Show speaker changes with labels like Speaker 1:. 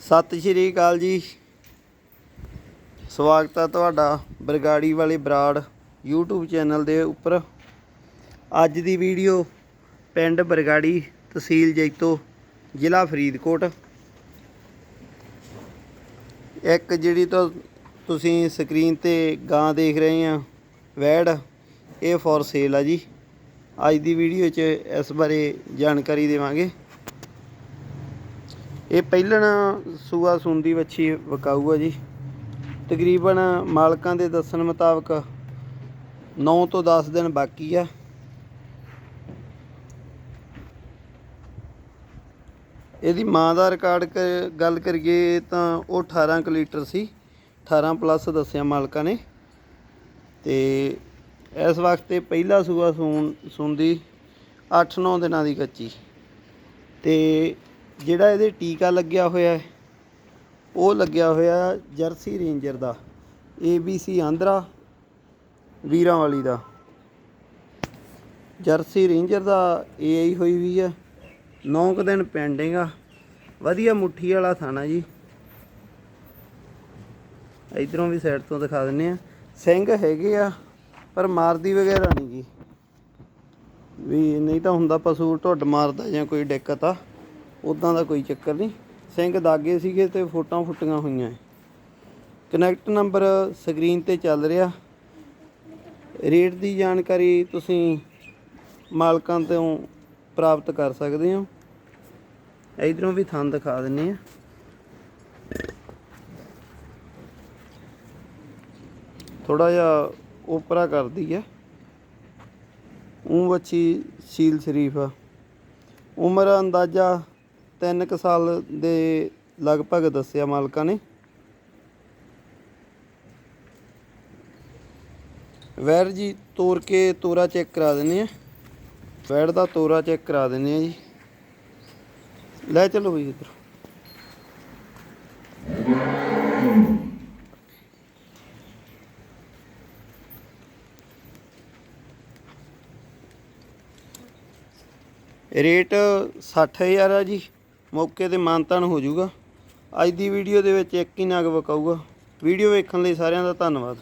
Speaker 1: ਸਤਿ ਸ਼੍ਰੀ ਅਕਾਲ ਜੀ। ਸਵਾਗਤ ਹੈ ਤੁਹਾਡਾ ਬਰਗਾੜੀ ਵਾਲੇ ਬਰਾੜ YouTube ਚੈਨਲ ਦੇ ਉੱਪਰ। ਅੱਜ ਦੀ ਵੀਡੀਓ ਪਿੰਡ ਬਰਗਾੜੀ ਤਹਿਸੀਲ ਜੈਤੋ, ਜ਼ਿਲ੍ਹਾ ਫਰੀਦਕੋਟ। ਇੱਕ ਜਿਹੜੀ ਤਾਂ, ਤੁਸੀਂ ਸਕਰੀਨ ਤੇ ਗਾਂ ਦੇਖ ਰਹੇ ਆ, ਵੈੜ, ਇਹ ਫॉर ਸੇਲ ਆ ਜੀ। ਅੱਜ ਦੀ ਵੀਡੀਓ 'ਚ ਇਸ ਬਾਰੇ ਜਾਣਕਾਰੀ ਦੇਵਾਂਗੇ। ਇਹ ਪਹਿਲਣ ਸੂਆ ਸੁੰਦੀ ਵੱਛੀ ਵਿਕਾਊ ਆ ਜੀ। ਤਕਰੀਬਨ ਮਾਲਕਾਂ ਦੇ ਦੱਸਣ ਮੁਤਾਬਕ 9 ਤੋਂ 10 ਦਿਨ ਬਾਕੀ ਆ। ਇਹਦੀ ਮਾਂ ਦਾ ਰਿਕਾਰਡ ਕ- ਗੱਲ ਕਰੀਏ ਤਾਂ ਉਹ 18 ਕੁ ਲੀਟਰ ਸੀ। 18 ਪਲੱਸ ਦੱਸਿਆ ਮਾਲਕਾਂ ਨੇ। ਤੇ ਇਸ ਵਕਤ ਤੇ ਪਹਿਲਾ ਸੂਆ ਸੂਣ ਸੁੰਦੀ 8-9 ਦਿਨਾਂ ਦੀ ਕੱਚੀ। ਤੇ ਜਿਹੜਾ ਇਹਦੇ ਟੀਕਾ ਲੱਗਿਆ ਹੋਇਆ ਹੈ, ਉਹ ਲੱਗਿਆ ਹੋਇਆ ਜਰਸੀ ਰੇਂਜਰ ਦਾ ABC ਆਂਧਰਾ ਵੀਰਾਂ ਵਾਲੀ ਦਾ। ਜਰਸੀ ਰੇਂਜਰ ਦਾ AI ਹੋਈ ਵੀ ਆ 9 ਕੁ ਦਿਨ ਪੈਂਡਿੰਗ ਆ। ਵਧੀਆ ਮੁੱਠੀ ਵਾਲਾ ਥਾਣਾ ਜੀ। ਇਧਰੋਂ ਵੀ ਸਾਈਡ ਤੋਂ ਦਿਖਾ ਦਿੰਨੇ ਆ। ਸਿੰਘ ਹੈਗੇ ਆ, ਪਰ ਮਾਰਦੀ ਵਗੈਰਾ ਨਹੀਂ ਜੀ ਵੀ ਨਹੀਂ ਤਾਂ ਹੁੰਦਾ ਪਸ਼ੂ ਢੁੱਡ ਮਾਰਦਾ ਜਾਂ ਕੋਈ ਦਿੱਕਤ ਆ। ਉਦਾਂ ਦਾ ਕੋਈ ਚੱਕਰ ਨਹੀਂ। ਸਿੰਘ ਦਾਗੇ ਸੀਗੇ ਤੇ ਫੋਟੋਆਂ ਫੁੱਟੀਆਂ ਹੋਈਆਂ ਕਨੈਕਟ ਨੰਬਰ ਸਕਰੀਨ ਤੇ ਚੱਲ ਰਿਹਾ। ਰੇਟ ਦੀ ਜਾਣਕਾਰੀ ਤੁਸੀਂ ਮਾਲਕਾਂ ਤੋਂ ਪ੍ਰਾਪਤ ਕਰ ਸਕਦੇ ਹੋ। ਇਧਰੋਂ ਵੀ ਥਣ ਦਿਖਾ ਦਿੰਨੇ ਆ। ਥੋੜਾ ਜਿਹਾ ਉਪਰਾ ਕਰਦੀ ਆ ਉਹ ਬੱਚੀ ਸੀਲ ਸ਼ਰੀਫ ਆ। ਉਮਰ ਅੰਦਾਜ਼ਾ ਤਿੰਨ ਕੁ ਸਾਲ ਦੇ ਲਗਭਗ ਦੱਸਿਆ ਮਾਲਕਾਂ ਨੇ। ਵੈਰ ਜੀ ਤੋੜ ਕੇ ਤੋਰਾ ਚੈੱਕ ਕਰਾ ਦਿੰਨੇ ਆ ਵੈੜ ਦਾ ਤੋਰਾ ਚੈੱਕ ਕਰਾ ਦਿੰਨੇ ਆ ਜੀ। ਲੈ ਚਲੋ ਬਈ ਇੱਧਰ। ਰੇਟ 60000 ਆ ਜੀ। ਮੌਕੇ ਤੇ ਮਾਨਤਾਨ ਹੋ ਜਾਊਗਾ। ਅੱਜ ਦੀ ਵੀਡੀਓ ਦੇ ਵਿੱਚ ਇੱਕ ਹੀ ਨਗ ਵਿਕਾਊਗਾ। ਵੀਡੀਓ ਵੇਖਣ ਲਈ ਸਾਰਿਆਂ ਦਾ ਧੰਨਵਾਦ।